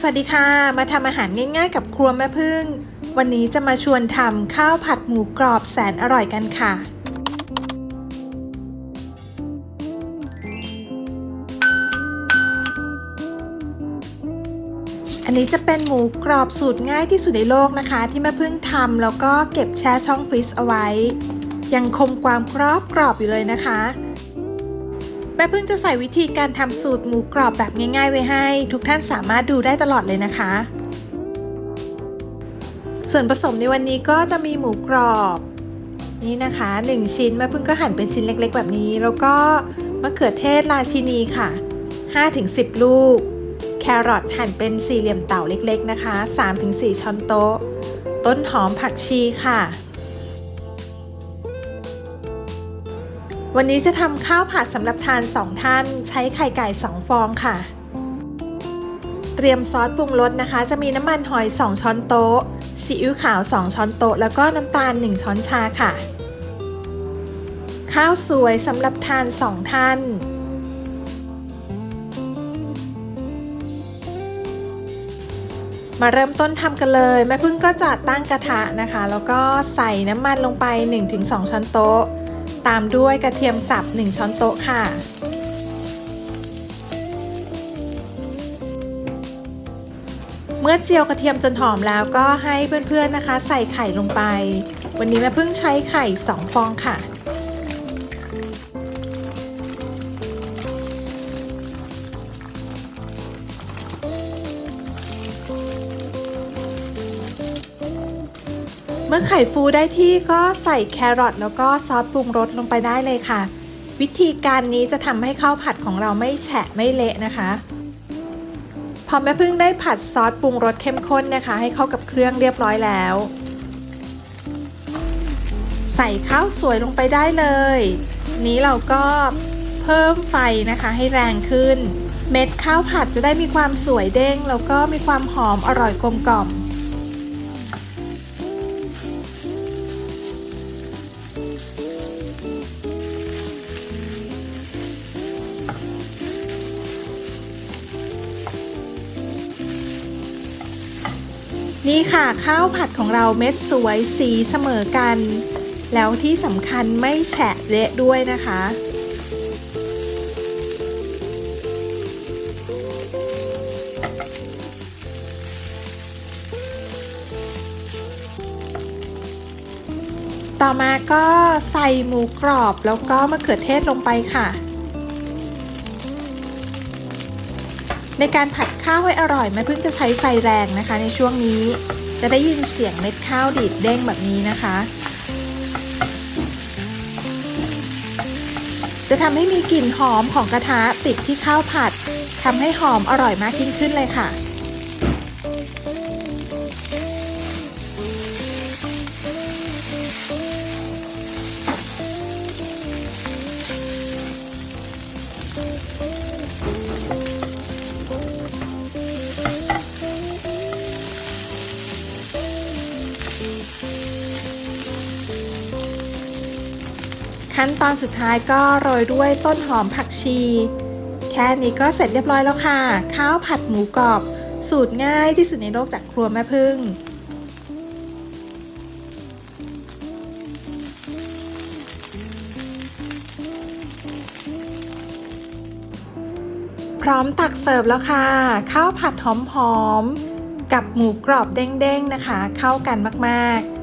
สวัสดีค่ะ มาทำอาหารง่ายๆ กับครัวแม่พึ่ง วันนี้จะมาชวนทำข้าวผัดหมูกรอบแสนอร่อยกันค่ะ อันนี้จะเป็นหมูกรอบสูตรง่ายที่สุดในโลกนะคะ ที่แม่พึ่งทำแล้วก็เก็บแช่ช่องฟรีซเอาไว้ ยังคงความกรอบกรอบอยู่เลยนะคะ แม่พึ่งจะใส่วิธีการทำสูตรหมูกรอบแบบง่ายๆไว้ให้ ทุกท่านสามารถดูได้ตลอดเลยนะคะ ส่วนผสมในวันนี้ก็จะมีหมูกรอบ นี่นะคะ 1 ชิ้นแม่พึ่งก็หั่นเป็นชิ้นเล็กๆ แบบนี้ แล้วก็มะเขือเทศราชินีค่ะ 5-10 ลูก แครอทหั่นเป็นสี่เหลี่ยมเต่าเล็กๆนะคะ 3-4 ช้อนโต๊ะ ต้นหอมผักชีค่ะ วันนี้จะทำข้าวผัดสำหรับทาน 2 ท่าน ใช้ไข่ไก่ 2 ฟองค่ะ เตรียมซอสปรุงรสนะคะ จะมีน้ำมันหอย 2 ช้อนโต๊ะซีอิ๊วขาว 2 ช้อนโต๊ะ แล้วก็น้ำตาล 1 ช้อนชาค่ะ ข้าวสวยสำหรับทาน 2 ท่านมาเริ่มต้นทำกันเลย แม่พึ่งก็จะตั้งกระทะนะคะ แล้วก็ใส่น้ำมันลงไป 1-2 ช้อนโต๊ะ ตามด้วยกระเทียมสับ 1 ช้อนโต๊ะค่ะ เมื่อเจียวกระเทียมจนหอมแล้วก็ให้เพื่อนๆนะคะ ใส่ไข่ลงไป วันนี้แม่พึ่งใช้ไข่ 2 ฟองค่ะ เมื่อไข่ฟูได้ที่ก็ใส่แครอทแล้วก็ซอสปรุงรสลงไปได้เลยค่ะ วิธีการนี้จะทำให้ข้าวผัดของเราไม่แฉะไม่เละนะคะ พอแม่พึ่งได้ผัดซอสปรุงรสเข้มข้นนะคะ ให้เข้ากับเครื่องเรียบร้อยแล้ว ใส่ข้าวสวยลงไปได้เลย นี้เราก็เพิ่มไฟนะคะให้แรงขึ้น เม็ดข้าวผัดจะได้มีความสวยเด้ง แล้วก็มีความหอมอร่อยกลมกล่อม นี่ค่ะข้าวผัดของเราเม็ดสวยสีเสมอกัน แล้วที่สำคัญไม่แฉะเละด้วยนะคะต่อมาก็ใส่หมูกรอบแล้วก็มะเขือเทศลงไปค่ะ ในการผัดข้าวให้อร่อยแม่พึ่งจะใช้ไฟแรงนะคะ ในช่วงนี้จะได้ยินเสียงเม็ดข้าวดีดเด้งแบบนี้นะคะ จะทำให้มีกลิ่นหอมของกระทะติดที่ข้าวผัดทำให้หอมอร่อยมากยิ่งขึ้นเลยค่ะ ขั้นตอนสุดท้ายก็โรยด้วยต้นหอมผักชี แค่นี้ก็เสร็จเรียบร้อยแล้วค่ะ ข้าวผัดหมูกรอบ สูตรง่ายที่สุดในโลกจากครัวแม่พึ่งพร้อมตักเสิร์ฟแล้วค่ะ ข้าวผัดหอมๆกับหมูกรอบเด้งๆนะคะ เข้ากันมากๆ